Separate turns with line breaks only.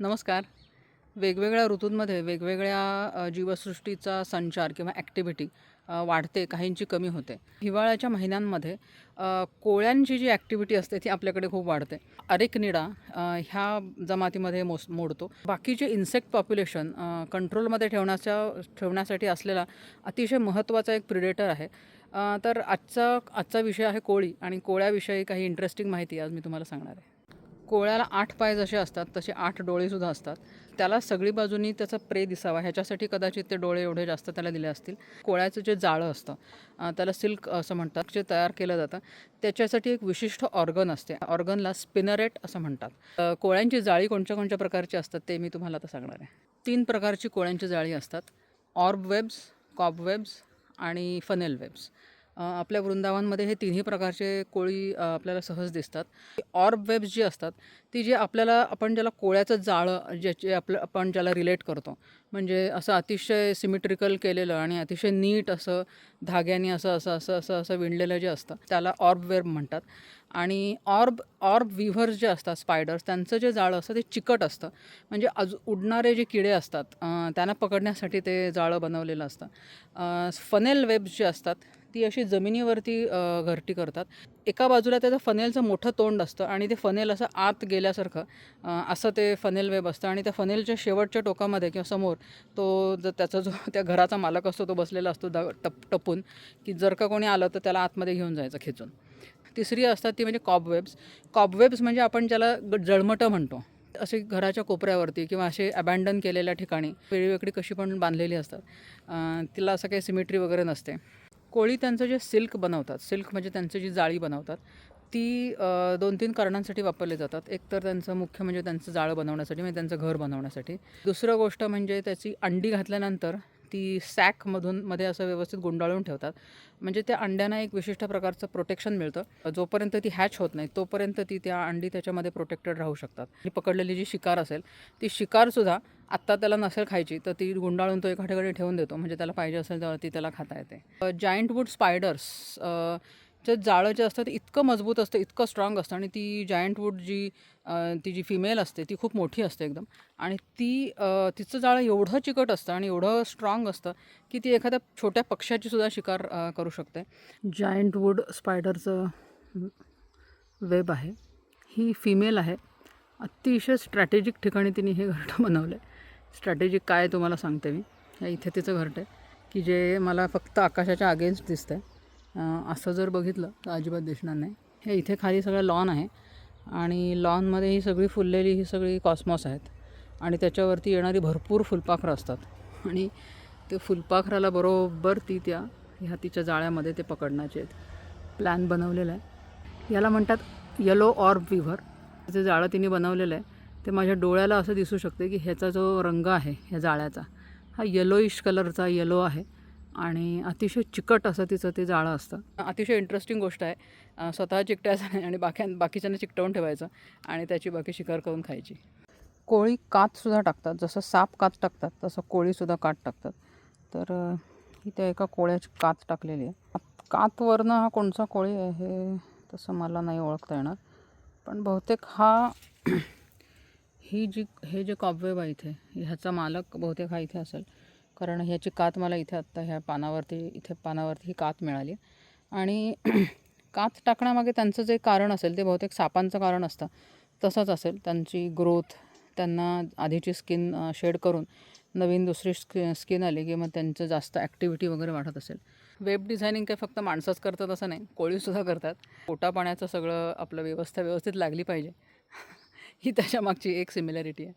नमस्कार. वेगवेगळ्या ऋतूंमध्ये वेगवेगळ्या जीवसृष्टीचा संचार किंवा ॲक्टिव्हिटी वाढते काहींची कमी होते. हिवाळ्याच्या महिन्यांमध्ये कोळ्यांची जी ॲक्टिव्हिटी असते ती आपल्याकडे खूप वाढते. अरेकनिडा ह्या जमातीमध्ये मोस मोडतो. बाकीचे इन्सेक्ट पॉप्युलेशन कंट्रोलमध्ये ठेवण्याच्या ठेवण्यासाठी असलेला अतिशय महत्त्वाचा एक प्रिडेटर आहे. तर आजचा आजचा विषय आहे कोळी आणि कोळ्याविषयी काही इंटरेस्टिंग माहिती आज मी तुम्हाला सांगणार आहे. कोळ्याला आठ पाय जसे असतात तसे आठ डोळेसुद्धा असतात. त्याला सगळी बाजूनी त्याचा प्रे दिसावा. ह्याच्यासाठी कदाचित ते डोळे एवढे जास्त त्याला दिले असतील. कोळ्याचं जे जाळं असतं त्याला सिल्क असं म्हणतात जे तयार केलं जातं त्याच्यासाठी एक विशिष्ट ऑर्गन असते. ऑर्गनला स्पिनरेट असं म्हणतात. कोळ्यांची जाळी कोणत्या कोणत्या प्रकारची असतात ते मी तुम्हाला आता सांगणार आहे. तीन प्रकारची कोळ्यांची जाळी असतात. ऑर्ब वेब्स कॉब वेब्स आणि फनेल वेब्स. आपल्या वृंदावनमध्ये हे तिन्ही प्रकारचे कोळी आपल्याला सहज दिसतात. ऑर्ब वेब्स जी असतात ती जी आपल्याला आपण ज्याला कोळ्याचं जाळं ज्याचे आपलं आपण ज्याला रिलेट करतो. म्हणजे असं अतिशय सिमेट्रिकल केलेलं आणि अतिशय नीट असं धाग्याने असं असं असं असं असं विणलेलं जे असतं त्याला ऑर्ब वेब म्हणतात. आणि ऑर्ब ऑर्ब विव्हर्स जे असतात स्पायडर्स त्यांचं जे जाळं असतं ते चिकट असतं. म्हणजे अजू उडणारे जे किडे असतात त्यांना पकडण्यासाठी ते जाळं बनवलेलं असतं. फनेल वेब्स जे असतात ती अशी जमिनीवरती घरटी करतात. एका बाजूला त्याचं फनेलचं मोठं तोंड असतं आणि ते फनेल असं आत गेल्यासारखं असं ते फनेल वेब असतं आणि त्या फनेलच्या शेवटच्या टोकामध्ये किंवा समोर तो जर त्याचा जो त्या घराचा मालक असतो तो बसलेला असतो द टप टपून की जर का कोणी आलं तर त्याला आतमध्ये घेऊन जायचं खेचून. तिसरी असतात ती म्हणजे कॉबवेब्स. कॉबवेब्स म्हणजे आपण ज्याला जळमटं म्हणतो. असे घराच्या कोपऱ्यावरती किंवा असे अबँडन केलेल्या ठिकाणी वेगळी कशी पण बांधलेली असतात. तिला असं काही सिमेट्री वगैरे नसते. कोळी त्यांचं जे सिल्क बनवतात सिल्क म्हणजे त्यांची जी जाळी बनवतात ती दोन तीन कारणांसाठी वापरले जातात. एक तर त्यांचं मुख्य म्हणजे त्यांचं जाळं बनवण्यासाठी म्हणजे त्यांचं घर बनवण्यासाठी. दुसरं गोष्ट म्हणजे त्याची अंडी घातल्यानंतर ती सॅकमधून मध्ये असं व्यवस्थित गुंडाळून ठेवतात. म्हणजे त्या अंड्यांना एक विशिष्ट प्रकारचं प्रोटेक्शन मिळतं. जोपर्यंत ती हॅच होत नाही तोपर्यंत ती त्या अंडी त्याच्यामध्ये प्रोटेक्टेड राहू शकतात. आणि पकडलेली जी शिकार असेल ती शिकारसुद्धा आत्ता त्याला नसेल खायची तर ती गुंडाळून तो एका ठिकाणी ठेवून देतो. म्हणजे त्याला पाहिजे असेल तर ती त्याला खाता येते. जायंट वूड स्पायडर्स चे जाळं जे असतं ते इतकं मजबूत असतं इतकं स्ट्रॉंग असतं आणि ती जायंट वूड जी ती जी फिमेल असते ती खूप मोठी असते एकदम. आणि ती तिचं जाळं एवढं चिकट असतं आणि एवढं स्ट्रॉंग असतं की ती एखाद्या छोट्या पक्ष्याची सुद्धा शिकार करू शकते. जायंट वूड स्पायडरचं वेब आहे. ही फिमेल आहे. अतिशय स्ट्रॅटेजिक ठिकाणी तिने हे घरटं बनवलं आहे स्ट्रॅटेजिक काय आहे तुम्हाला सांगते मी. इथे तिचं घरटं आहे. की जे मला फक्त आकाशाच्या अगेन्स्ट दिसतं आहे असं जर बघितलं तर अजिबात दिसणार नाही. हे इथे खाली सगळं लॉन आहे आणि लॉनमध्ये ही सगळी फुललेली ही सगळी कॉस्मॉस आहेत आणि त्याच्यावरती येणारी भरपूर फुलपाखरं असतात. आणि ते फुलपाखराला बरोबर ती त्या ह्या तिच्या जाळ्यामध्ये ते पकडण्याचे आहेत. प्लॅन बनवलेला आहे. याला म्हणतात येलो ऑर्ब विव्हर जे जाळं तिने बनवलेलं आहे ते माझ्या डोळ्याला असं दिसू शकते की ह्याचा जो रंग आहे ह्या जाळ्याचा हा येलोइश कलरचा येलो आहे. आणि अतिशय चिकट असं तिचं ते जाळं असतं. अतिशय इंटरेस्टिंग गोष्ट आहे. स्वतः चिकटायचं नाही आणि बाक्या बाकीच्यांना चिकटवून ठेवायचं आणि त्याची बाकी शिकार करून खायची. कोळी कातसुद्धा टाकतात. जसं साप कात टाकतात तसं कोळीसुद्धा कात टाकतात. तर इथे एका कोळ्याची कात टाकलेली आहे. कात- कातवरनं हा कोणचा कोळी आहे हे तसं मला नाही ओळखता येणार. पण बहुतेक हा ही जी हे जे कॉबवेब आहे इथे ह्याचा मालक बहुतेक हा इथे असेल. कारण ह्याची कात मला इथे आत्ता ह्या पानावरती इथे पानावरती ही कात मिळाली. आणि कात टाकण्यामागे त्यांचं जे कारण असेल ते बहुतेक सापांचं कारण असतं. तसंच असेल त्यांची ग्रोथ त्यांना आधीची स्किन शेड करून नवीन दुसरी स्कि स्किन आली की मग त्यांचं जास्त ॲक्टिव्हिटी वगैरे वाढत असेल. वेब डिझायनिंग काय फक्त माणसंच करतात असं नाही कोळीसुद्धा करतात. पोटा पाण्याचं सगळं आपलं व्यवस्था व्यवस्थित लागली पाहिजे. ही त्याच्या मागची एक सिमिलॅरिटी आहे.